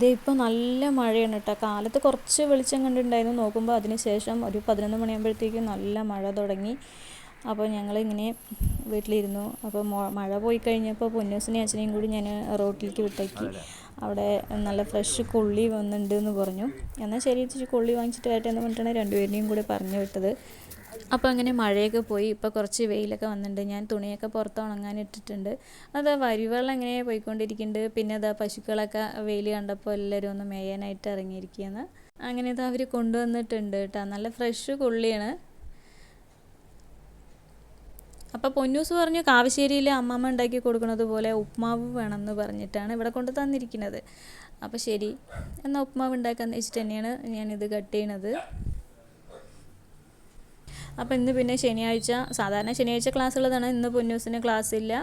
ഇതേ ഇപ്പോൾ നല്ല മഴയാണ് കേട്ടോ കാലത്ത് കുറച്ച് വെളിച്ചം കണ്ടിട്ടുണ്ടായിരുന്നു. നോക്കുമ്പോൾ അതിന് ശേഷം ഒരു പതിനൊന്ന് മണിയാകുമ്പോഴത്തേക്കും നല്ല മഴ തുടങ്ങി. അപ്പോൾ ഞങ്ങളിങ്ങനെ വീട്ടിലിരുന്നു. അപ്പോൾ മഴ പോയി കഴിഞ്ഞപ്പോൾ പൊന്നൂസിനെയും അച്ഛനെയും കൂടി ഞാൻ റോട്ടിലേക്ക് വിട്ടേക്കി. അവിടെ നല്ല ഫ്രഷ് കൊള്ളി വന്നിട്ടുണ്ട് എന്ന് പറഞ്ഞു. എന്നാൽ ശരി ഇച്ചിരി കൊള്ളി വാങ്ങിച്ചിട്ട് വരട്ടെ എന്ന് പറഞ്ഞിട്ടാണ് രണ്ടുപേരെയും കൂടി പറഞ്ഞു വിട്ടത്. അപ്പോൾ അങ്ങനെ മഴയൊക്കെ പോയി. ഇപ്പോൾ കുറച്ച് വെയിലൊക്കെ വന്നിട്ടുണ്ട്. ഞാൻ തുണിയൊക്കെ പുറത്ത് ഉണങ്ങാൻ ഇട്ടിട്ടുണ്ട്. അത് വരിവെള്ളം എങ്ങനെ പോയിക്കൊണ്ടിരിക്കുന്നുണ്ട് പിന്നെ അതാ പശുക്കളൊക്കെ വെയിൽ കണ്ടപ്പോൾ എല്ലാവരും ഒന്ന് മേയാനായിട്ട് ഇറങ്ങിയിരിക്കുകയെന്ന് അങ്ങനെ ഇത് അവർ കൊണ്ടുവന്നിട്ടുണ്ട് കേട്ടോ. നല്ല ഫ്രഷ് കൊള്ളിയാണ്. അപ്പോൾ പൊന്നൂസ് പറഞ്ഞു കാവശ്ശേരിയിൽ അമ്മമ്മ ഉണ്ടാക്കി കൊടുക്കുന്നത് പോലെ ഉപ്മാവ് വേണമെന്ന് പറഞ്ഞിട്ടാണ് ഇവിടെ കൊണ്ട് തന്നിരിക്കുന്നത്. അപ്പോൾ ശരി. എന്നാൽ ഉപ്മാവ് ഉണ്ടാക്കാമെന്ന് വെച്ചിട്ട് തന്നെയാണ് ഞാനിത് കട്ട് ചെയ്യണത്. അപ്പോൾ ഇന്ന് പിന്നെ ശനിയാഴ്ച സാധാരണ ശനിയാഴ്ച ക്ലാസ് ഉള്ളതാണ് ഇന്ന് പൊന്നൂസിന് ക്ലാസ് ഇല്ല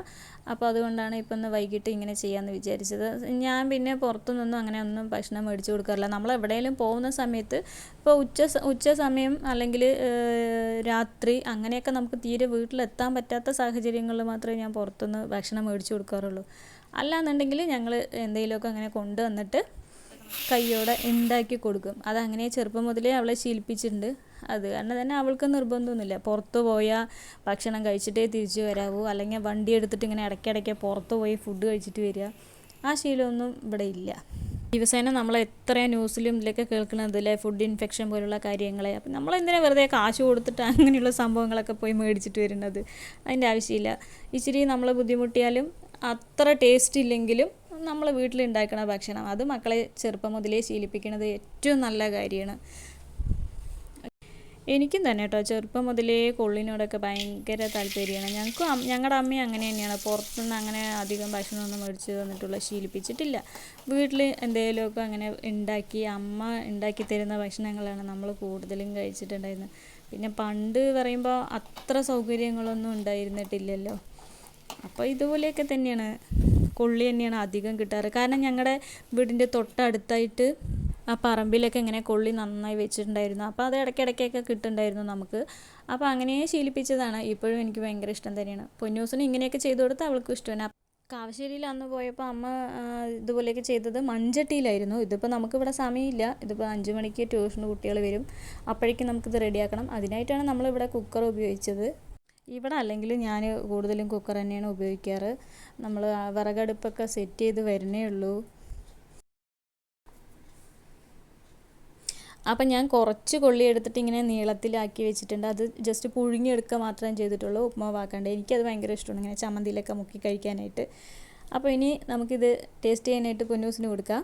അപ്പോൾ അതുകൊണ്ടാണ് ഇപ്പം ഒന്ന് വൈകിട്ട് ഇങ്ങനെ ചെയ്യാമെന്ന് വിചാരിച്ചത്. ഞാൻ പിന്നെ പുറത്തുനിന്നൊന്നും അങ്ങനെ ഒന്നും ഭക്ഷണം മേടിച്ച് കൊടുക്കാറില്ല. നമ്മൾ എവിടെയെങ്കിലും പോകുന്ന സമയത്ത് ഇപ്പോൾ ഉച്ച ഉച്ച സമയം അല്ലെങ്കിൽ രാത്രി അങ്ങനെയൊക്കെ നമുക്ക് തീരെ വീട്ടിലെത്താൻ പറ്റാത്ത സാഹചര്യങ്ങളിൽ മാത്രമേ ഞാൻ പുറത്തുനിന്ന് ഭക്ഷണം മേടിച്ച് കൊടുക്കാറുള്ളൂ. അല്ലാന്നുണ്ടെങ്കിൽ ഞങ്ങൾ എന്തെങ്കിലുമൊക്കെ അങ്ങനെ കൊണ്ടുവന്നിട്ട് കയ്യോടെ ഉണ്ടാക്കി കൊടുക്കും. അതങ്ങനെ ചെറുപ്പം മുതലേ അവളെ ശീലിപ്പിച്ചിട്ടുണ്ട്. അത് കാരണം തന്നെ അവൾക്ക് നിർബന്ധമൊന്നുമില്ല. പുറത്ത് പോയാൽ ഭക്ഷണം കഴിച്ചിട്ടേ തിരിച്ചു വരാവൂ. അല്ലെങ്കിൽ വണ്ടി എടുത്തിട്ട് ഇങ്ങനെ ഇടയ്ക്കിടയ്ക്ക് പുറത്ത് പോയി ഫുഡ് കഴിച്ചിട്ട് വരിക. ആ ശീലമൊന്നും ഇവിടെ ഇല്ല. ദിവസേന നമ്മൾ എത്ര ന്യൂസിലും ഇതിലൊക്കെ കേൾക്കുന്നത് അല്ലെ? ഫുഡ് ഇൻഫെക്ഷൻ പോലുള്ള കാര്യങ്ങളെ. അപ്പം നമ്മൾ എന്തിനാ വെറുതെ കാശ് കൊടുത്തിട്ട് അങ്ങനെയുള്ള സംഭവങ്ങളൊക്കെ പോയി മേടിച്ചിട്ട് വരുന്നത്? അതിന്റെ ആവശ്യമില്ല. ഇച്ചിരി നമ്മൾ ബുദ്ധിമുട്ടിയാലും അത്ര ടേസ്റ്റ് ഇല്ലെങ്കിലും നമ്മൾ വീട്ടിലുണ്ടാക്കുന്ന ഭക്ഷണം. അത് മക്കളെ ചെറുപ്പം മുതലേ ശീലിപ്പിക്കുന്നത് ഏറ്റവും നല്ല കാര്യമാണ്. എനിക്കും തന്നെ കേട്ടോ. ചെറുപ്പം മുതലേ കൊള്ളിനോടൊക്കെ ഭയങ്കര താല്പര്യമാണ്. ഞങ്ങൾക്കും ഞങ്ങളുടെ അമ്മയും അങ്ങനെ തന്നെയാണ്. പുറത്തുനിന്ന് അങ്ങനെ അധികം ഭക്ഷണമൊന്നും മേടിച്ച് തന്നിട്ടുള്ള ശീലിപ്പിച്ചിട്ടില്ല. വീട്ടിൽ എന്തെങ്കിലുമൊക്കെ അങ്ങനെ ഉണ്ടാക്കി അമ്മ ഉണ്ടാക്കി തരുന്ന ഭക്ഷണങ്ങളാണ് നമ്മൾ കൂടുതലും കഴിച്ചിട്ടുണ്ടായിരുന്നത്. പിന്നെ പണ്ട് പറയുമ്പോൾ അത്ര സൗകര്യങ്ങളൊന്നും ഉണ്ടായിരുന്നിട്ടില്ലല്ലോ. അപ്പോൾ ഇതുപോലെയൊക്കെ തന്നെയാണ്. കൊള്ളി തന്നെയാണ് അധികം കിട്ടാറ്. കാരണം ഞങ്ങളുടെ വീടിന്റെ തൊട്ടടുത്തായിട്ട് ആ പറമ്പിലൊക്കെ ഇങ്ങനെ കൊള്ളി നന്നായി വെച്ചിട്ടുണ്ടായിരുന്നു. അപ്പോൾ അത് ഇടയ്ക്കിടയ്ക്കൊക്കെ കിട്ടുന്നുണ്ടായിരുന്നു നമുക്ക്. അപ്പോൾ അങ്ങനെ ശീലിപ്പിച്ചതാണ്. ഇപ്പോഴും എനിക്ക് ഭയങ്കര ഇഷ്ടം തന്നെയാണ്. പൊന്നൂസിന് ഇങ്ങനെയൊക്കെ ചെയ്തു കൊടുത്ത് അവൾക്കും ഇഷ്ടമാണ്. കാവശ്ശേരിയിൽ അന്ന് പോയപ്പോൾ അമ്മ ഇതുപോലെയൊക്കെ ചെയ്തത് മൺചട്ടിയിലായിരുന്നു. ഇതിപ്പോൾ നമുക്കിവിടെ സമയമില്ല. ഇതിപ്പോൾ അഞ്ച് മണിക്ക് ട്യൂഷന് കുട്ടികൾ വരും. അപ്പോഴേക്കും നമുക്കിത് റെഡിയാക്കണം. അതിനായിട്ടാണ് നമ്മളിവിടെ കുക്കർ ഉപയോഗിച്ചത്. ഇവിടെ അല്ലെങ്കിൽ ഞാൻ കൂടുതലും കുക്കർ തന്നെയാണ് ഉപയോഗിക്കാറ്. നമ്മൾ വിറകടുപ്പൊക്കെ സെറ്റ് ചെയ്ത് വരുന്നേ ഉള്ളൂ. അപ്പം ഞാൻ കുറച്ച് കൊള്ളി എടുത്തിട്ട് ഇങ്ങനെ നീളത്തിലാക്കി വെച്ചിട്ടുണ്ട്. അത് ജസ്റ്റ് പുഴുങ്ങിയെടുക്കുക മാത്രമേ ചെയ്തിട്ടുള്ളൂ. ഉപ്മാവാക്കാണ്ട് എനിക്കത് ഭയങ്കര ഇഷ്ടമാണ് ഇങ്ങനെ ചമ്മന്തിയിലൊക്കെ മുക്കി കഴിക്കാനായിട്ട്. അപ്പോൾ ഇനി നമുക്കിത് ടേസ്റ്റ് ചെയ്യാനായിട്ട് പൊന്നൂസിന് കൊടുക്കാം.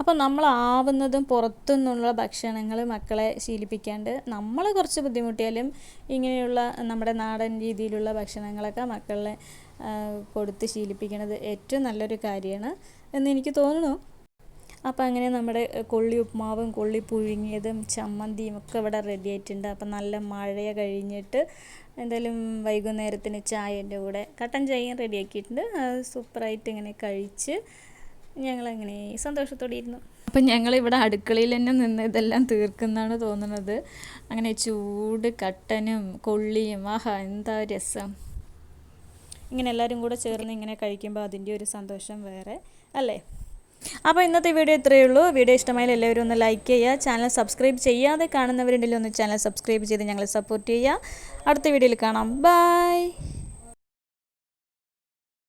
അപ്പോൾ നമ്മൾ ആവുന്നതും പുറത്തുനിന്നുള്ള ഭക്ഷണങ്ങൾ മക്കളെ ശീലിപ്പിക്കാണ്ട് നമ്മൾ കുറച്ച് ബുദ്ധിമുട്ടിയാലും ഇങ്ങനെയുള്ള നമ്മുടെ നാടൻ രീതിയിലുള്ള ഭക്ഷണങ്ങളൊക്കെ മക്കളെ കൊടുത്ത് ശീലിപ്പിക്കുന്നത് ഏറ്റവും നല്ലൊരു കാര്യമാണ് എന്ന് എനിക്ക് തോന്നുന്നു. അപ്പോൾ അങ്ങനെ നമ്മുടെ കൊള്ളി ഉപ്മാവും കൊള്ളി പുഴുങ്ങിയതും ചമ്മന്തിയും ഒക്കെ ഇവിടെ റെഡി ആയിട്ടുണ്ട്. അപ്പം നല്ല മഴ കഴിഞ്ഞിട്ട് എന്തായാലും വൈകുന്നേരത്തിന് ചായന്റെ കൂടെ കട്ടൻ ചായയും റെഡിയാക്കിയിട്ടുണ്ട് സൂപ്പറായിട്ട് ഇങ്ങനെ കഴിച്ച് ഞങ്ങളങ്ങനെ സന്തോഷത്തോടെ ഇരുന്നു. അപ്പം ഞങ്ങളിവിടെ അടുക്കളയിൽ തന്നെ നിന്ന് ഇതെല്ലാം തീർക്കുന്നതാണ് തോന്നുന്നത്. അങ്ങനെ ചൂട് കട്ടനും കൊള്ളിയും ആഹാ എന്താ രസം. ഇങ്ങനെ എല്ലാവരും കൂടെ ചേർന്ന് ഇങ്ങനെ കഴിക്കുമ്പോൾ അതിന്റെ ഒരു സന്തോഷം വേറെ അല്ലേ? അപ്പോൾ ഇന്നത്തെ വീഡിയോ ഇത്രയേ ഉള്ളൂ. വീഡിയോ ഇഷ്ടമായാലും എല്ലാവരും ഒന്ന് ലൈക്ക് ചെയ്യുക. ചാനൽ സബ്സ്ക്രൈബ് ചെയ്യാതെ കാണുന്നവരുണ്ടെങ്കിൽ ഒന്ന് ചാനൽ സബ്സ്ക്രൈബ് ചെയ്ത് ഞങ്ങളെ സപ്പോർട്ട് ചെയ്യുക. അടുത്ത വീഡിയോയിൽ കാണാം. ബൈ